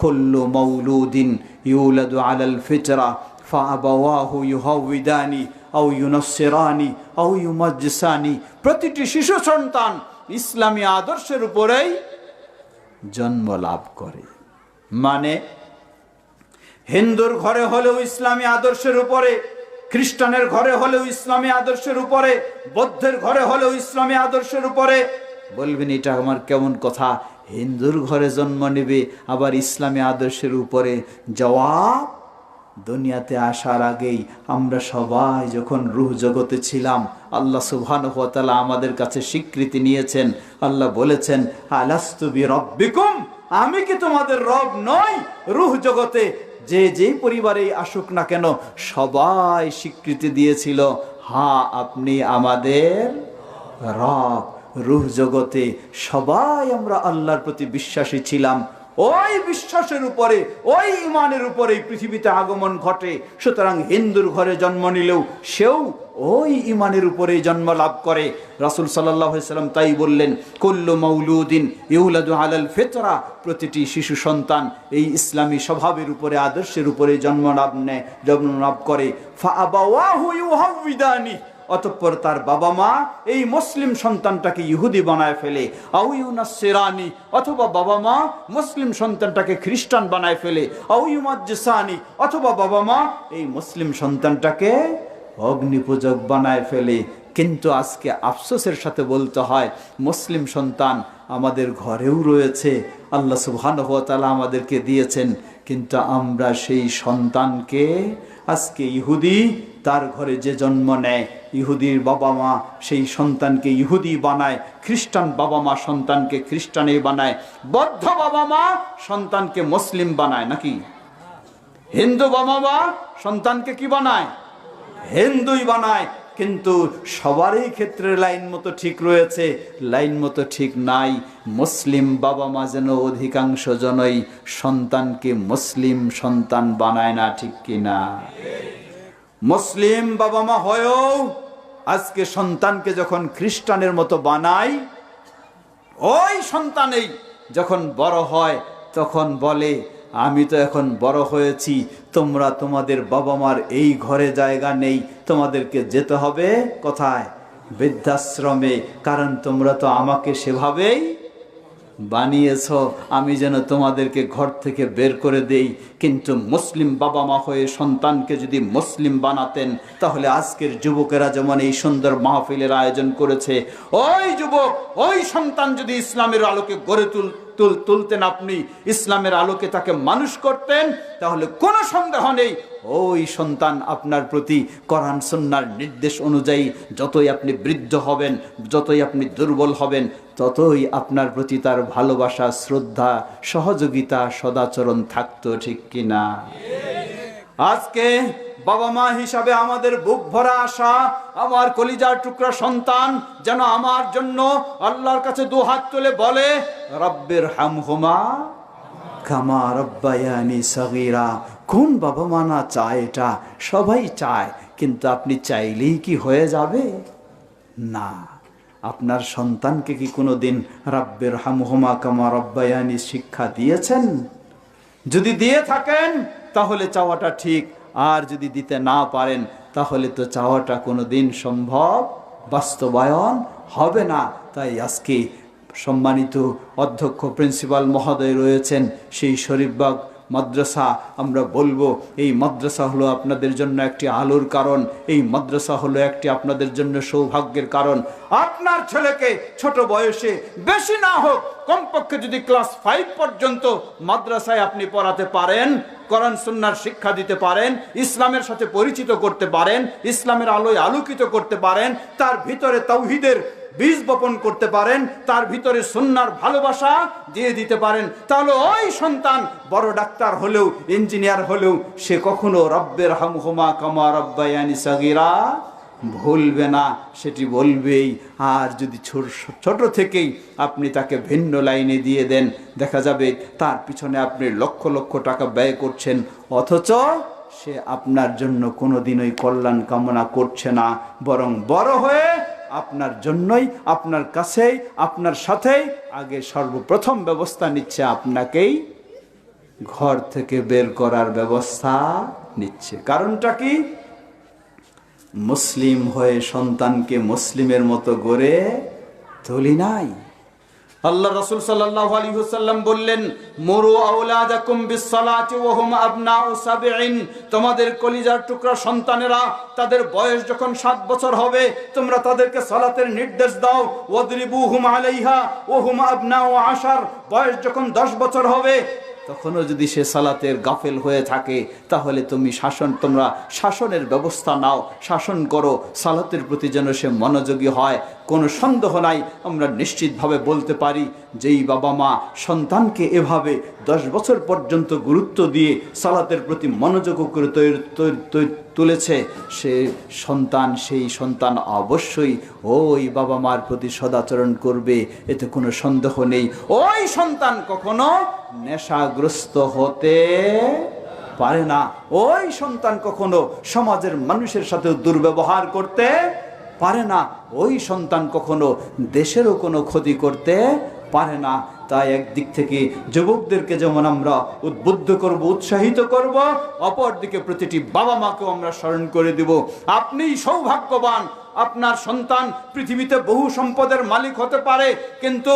কুল্লু মৌলুদিন ইউলাদু আলাল ফিতরা, ফাআবাওয়াহু ইউহাউইদানি আও ইউনসিরানি আও ইউমাজ্জিসানি। প্রতিটি শিশু সন্তান ইসলামী আদর্শের উপরেই জন্ম লাভ করে। মানে হিন্দুর ঘরে হলেও ইসলামী আদর্শের উপরে, খ্রিস্টানের ঘরে হলেও ইসলামী আদর্শের উপরে, বৌদ্ধের ঘরে হলেও ইসলামী আদর্শের উপরে। বলবেন, এটা আমার কেমন কথা? হিন্দুর ঘরে জন্ম নেবে, আবার ইসলামী আদর্শের উপরে জবাব দুনিয়াতে আসার আগেই আমরা সবাই যখন রুহ জগতে ছিলাম, আল্লাহ সুবহান তাআলা আমাদের কাছে স্বীকৃতি নিয়েছেন। আল্লাহ বলেছেন আমি কি তোমাদের রব নই? রুহ জগতে যে যেই পরিবারেই আসুক না কেন, সবাই স্বীকৃতি দিয়েছিল হা আপনি আমাদের রব। রুহ জগতে সবাই আমরা আল্লাহর প্রতি বিশ্বাসী ছিলাম। ওই বিশ্বাসের উপরে, ওই ইমানের উপরে পৃথিবীতে আগমন ঘটে। সুতরাং হিন্দুর ঘরে জন্ম নিলেও সেও ওই ইমানের উপরে জন্ম লাভ করে। রাসুল সাল্লাম তাই বললেন, কুল্লু মৌলুদ্দিন ইউলাদু আলাল ফেতরা। প্রতিটি শিশু সন্তান এই ইসলামী স্বভাবের উপরে, আদর্শের উপরে জন্ম লাভ নেয়, জন্ম লাভ করে। ফা ইউহাউইদানি। অতঃপর তার বাবা মা এই মুসলিম সন্তানটাকে ইহুদি বানায় ফেলে। আউইউনাসিরানি অথবা বাবা মা মুসলিম সন্তানটাকে খ্রিস্টান বানায় ফেলে। আউইউমাজ্জিসানি অথবা বাবা মা এই মুসলিম সন্তানটাকে অগ্নিপূজক বানায় ফেলে। কিন্তু আজকে আফসোসের সাথে বলতে হয়, মুসলিম সন্তান আমাদের ঘরেও রয়েছে, আল্লাহ তাআলা আমাদেরকে দিয়েছেন, কিন্তু আমরা সেই সন্তানকে আজকে ইহুদি তার ঘরে যে জন্ম নেয় ইহুদির বাবা মা সেই সন্তানকে ইহুদি বানায়, খ্রিস্টান বাবা মা সন্তানকে খ্রিস্টানে বানায়, বদ্ধ বাবা মা সন্তানকে মুসলিম বানায় নাকি? হিন্দু বাবা মা সন্তানকে কি বানায়? হিন্দুই বানায়। কিন্তু সবারই ক্ষেত্রে লাইন মতো ঠিক রয়েছে, লাইন মতো ঠিক নাই। মুসলিম বাবা মা যেন অধিকাংশ জনই সন্তানকে মুসলিম সন্তান বানায় না, ঠিক কিনা? মুসলিম বাবা মা হয়েও আজকে সন্তানকে যখন খ্রিস্টানের মতো বানাই ওই সন্তানেই যখন বড় হয় তখন বলে, আমি তো এখন বড় হয়েছি, তোমরা তোমাদের বাবা মার এই ঘরে জায়গা নেই, তোমাদেরকে যেতে হবে কোথায়? বৃদ্ধাশ্রমে, কারণ তোমরা তো আমাকে সেভাবেই বানিয়েছ, আমি যেন তোমাদেরকে ঘর থেকে বের করে দেই। কিন্তু মুসলিম বাবা মা হয়ে সন্তানকে যদি মুসলিম বানাতেন, তাহলে আজকের যুবকেরা যেমন এই সুন্দর মাহফিলের আয়োজন করেছে, ওই যুবক, ওই সন্তান যদি ইসলামের আলোকে গড়ে তুল তুল, তুলতেন আপনি, ইসলামের আলোকে তাকে মানুষ করতেন, তাহলে কোনো সন্দেহ নেই। ওই সন্তান আপনার প্রতি করান সন্ন্যার নির্দেশ অনুযায়ী যতই আপনি বৃদ্ধ হবেন, যতই আপনি দুর্বল হবেন ততই আপনার প্রতি তার ভালোবাসা, শ্রদ্ধা, সহযোগিতা, সদাচরণ থাকতো ঠিক কিনা? আজকে বাবা মা হিসাবে আমাদের বুক ভরা আশা, আমার কলিজার টুকরা সন্তান যেন আমার জন্য আল্লাহর কাছে দু হাত তুলে বলে, রব্বের হামহুমা, কামা রব্বায়ানি সগীরা। কোন বাবা মা না চায় এটা? সবাই চায়, কিন্তু আপনি চাইলেই কি হয়ে যাবে? না। আপনার সন্তানকে কি কোনোদিন রাব্বের হামহুমা কামা রব্বায়ানি শিক্ষা দিয়েছেন? যদি দিয়ে থাকেন, তাহলে চাওয়াটা ঠিক। আর যদি দিতে না পারেন, তাহলে তো চাওয়াটা কোনো দিন সম্ভব বাস্তবায়ন হবে না। তাই আজকে সম্মানিত অধ্যক্ষ, প্রিন্সিপাল মহোদয় রয়েছেন, সেই শরীফবাগ মাদ্রাসা, আমরা বলব এই মাদ্রাসা হলো আপনাদের জন্য একটি আলোর কারণ, এই মাদ্রাসা হলো একটি আপনাদের জন্য সৌভাগ্যের কারণ। আপনার ছেলেকে ছোট বয়সে বেশি না হোক, কমপক্ষে যদি ক্লাস ফাইভ পর্যন্ত মাদ্রাসায় আপনি পড়াতে পারেন, কোরআন, সুন্নার শিক্ষা দিতে পারেন, ইসলামের সাথে পরিচিত করতে পারেন, ইসলামের আলোয় আলোকিত করতে পারেন, তার ভিতরে তৌহিদের বীজ বপন করতে পারেন, তার ভিতরে সুন্নার ভালোবাসা দিয়ে দিতে পারেন। তাহলে ওই সন্তান বড় ডাক্তার হলেও, ইঞ্জিনিয়ার হলেও, সে কখনো রব্বের হামহুমা কামা রব্বায়ানি সাগিরা ভুলবে না। সেটি বলবেই, আর যদি ছোট থেকেই আপনি তাকে ভিন্ন লাইনে দিয়ে দেন, দেখা যাবে তার পিছনে আপনি লক্ষ লক্ষ টাকা ব্যয় করছেন, অথচ সে আপনার জন্য কোনোদিনই কল্যাণ কামনা করছে না, বরং বড় হয়ে আপনার জন্যই, আপনার কাছেই, আপনার সাথেই আগে সর্বপ্রথম ব্যবস্থা নিচ্ছে, আপনাকেই ঘর থেকে বের করার ব্যবস্থা নিচ্ছে। কারণটা কি? মুসলিম হয়ে সন্তানকে মুসলিমের মতো গড়ে তুলি নাই। আল্লাহ রাসূল সাল্লাল্লাহু আলাইহি ওয়াসাল্লাম বললেন, মুরু আওলাদাকুম বিসসালাতি ওয়া হুম আবনাউ সাবঈন। তোমাদের কলিজার টুকরা সন্তানেরা, তাদের বয়স যখন সাত বছর হবে, তোমরা তাদেরকে সালাতের নির্দেশ দাও ওয়াদরিবুহুম আলাইহা ওয়া হুম আবনাউ আশার। বয়স যখন দশ বছর হবে, তখনও যদি সে সালাতের গাফেল হয়ে থাকে, তাহলে তুমি শাসন, তোমরা শাসনের ব্যবস্থা নাও, শাসন করো, সালাতের প্রতি যেন সে মনোযোগী হয়। কোনো সন্দেহ নাই। আমরা নিশ্চিতভাবে বলতে পারি যেই বাবা মা সন্তানকে এভাবে দশ বছর পর্যন্ত গুরুত্ব দিয়ে সালাতের প্রতি মনোযোগ করে তুলেছে, সে সন্তান, সেই সন্তান অবশ্যই ওই বাবা মার প্রতি সদাচরণ করবে, এতে কোনো সন্দেহ নেই। ওই সন্তান কখনো নেশাগ্রস্ত হতে পারে না। ওই সন্তান কখনো সমাজের মানুষের সাথে দুর্ব্যবহার করতে পারে না। ওই সন্তান কখনো দেশেরও কোনো ক্ষতি করতে পারে না। তাই একদিক থেকে যুবকদেরকে যেমন আমরা উদ্বুদ্ধ করব, উৎসাহিত করব, অপরদিকে প্রতিটি বাবা মাকেও আমরা স্মরণ করে দেব। আপনিই সৌভাগ্যবান। আপনার সন্তান পৃথিবীতে বহু সম্পদের মালিক হতে পারে, কিন্তু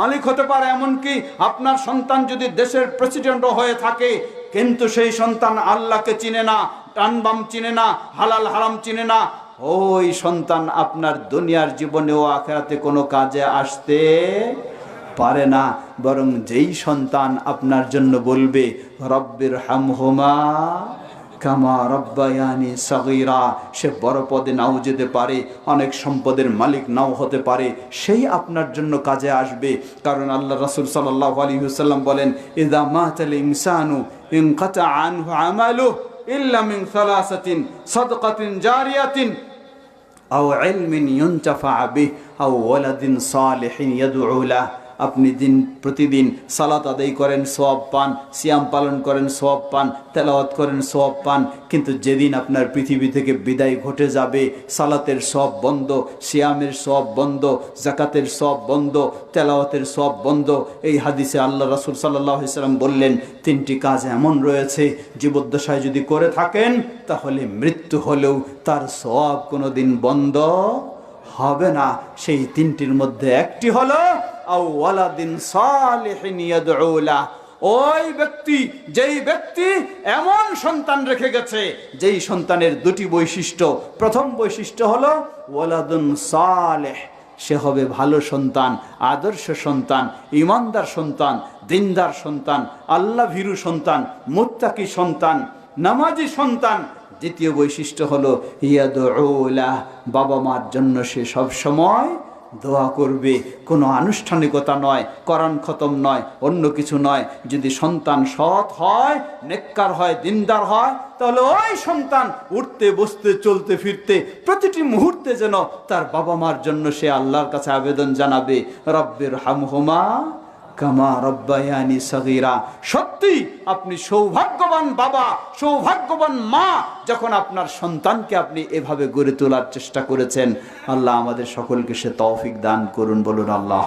মালিক হতে পারে এমনকি আপনার সন্তান যদি দেশের প্রেসিডেন্টও হয়ে থাকে, কিন্তু সেই সন্তান আল্লাহকে চিনে না, টানবাম চিনে না, হালাল হারাম চিনে না ওই সন্তান আপনার দুনিয়ার জীবনেও আখেরাতে কোনো কাজে আসতে পারে না। বরং যেই সন্তান আপনার জন্য বলবে রব্বের হামহুমা কামা রব্বায়ানি সগীরা সে বড় পদে নাও যেতে পারে, অনেক সম্পদের মালিক নাও হতে পারে, সেই আপনার জন্য কাজে আসবে। কারণ আল্লাহ রাসূল সাল্লাল্লাহু আলাইহি ওয়াসাল্লাম বলেন, ইযা মাতাল ইনসানু ইনকাতা আনহু আমালু ইল্লা মিন সালাসাতিন সাদকাতিন জারিয়াতিন আও ইলমিন ইউনতাফা বিহ আও ওয়ালাদিন সালিহিন ইয়াদউ লাহ আপনি দিন প্রতিদিন সালাত আদায় করেন সোয়াব পান, সিয়াম পালন করেন সোয়াব পান, তেলাওয়াত করেন সোয়াব পান। কিন্তু যেদিন আপনার পৃথিবী থেকে বিদায় ঘটে যাবে, সালাতের সব বন্ধ, সিয়ামের সব বন্ধ জাকাতের সব বন্ধ, তেলাওয়াতের সব বন্ধ, এই হাদিসে আল্লাহ রাসূল সাল্লাল্লাহু আলাইহি সাল্লাম বললেন, তিনটি কাজ এমন রয়েছে, জীবদ্দশায় যদি করে থাকেন, তাহলে মৃত্যু হলেও তার সব কোনো দিন বন্ধ হবে না। সেই তিনটির মধ্যে একটি হলো ওই ব্যক্তি, যেই ব্যক্তি এমন সন্তান রেখে গেছে, যেই সন্তানের দুটি বৈশিষ্ট্য। প্রথম বৈশিষ্ট্য হলো, ওয়ালাদুন সালেহ, সে হবে ভালো সন্তান, আদর্শ সন্তান, ইমানদার সন্তান, দিনদার সন্তান আল্লাহ ভীরু সন্তান, মুত্তাকি সন্তান, নামাজি সন্তান দ্বিতীয় বৈশিষ্ট্য হলো ইয়াদুলাহ বাবা মার জন্য সে সব সময় দোয়া করবে। কোনো আনুষ্ঠানিকতা নয় করান খতম নয়, অন্য কিছু নয়। যদি সন্তান সৎ হয়, নেককার হয়, দিনদার হয়, তাহলে ওই সন্তান উঠতে, বসতে, চলতে, ফিরতে, প্রতিটি মুহূর্তে যেন তার বাবা মার জন্য সে আল্লাহর কাছে আবেদন জানাবে। রব্বের হামহুমা সগীরা। আপনি সৌভাগ্যবান বাবা, সৌভাগ্যবান মা, যখন আপনার সন্তানকে আপনি এভাবে গড়ে তোলার চেষ্টা করেছেন। আল্লাহ আমাদের সকলকে সে তৌফিক দান করুন, বলুন আল্লাহ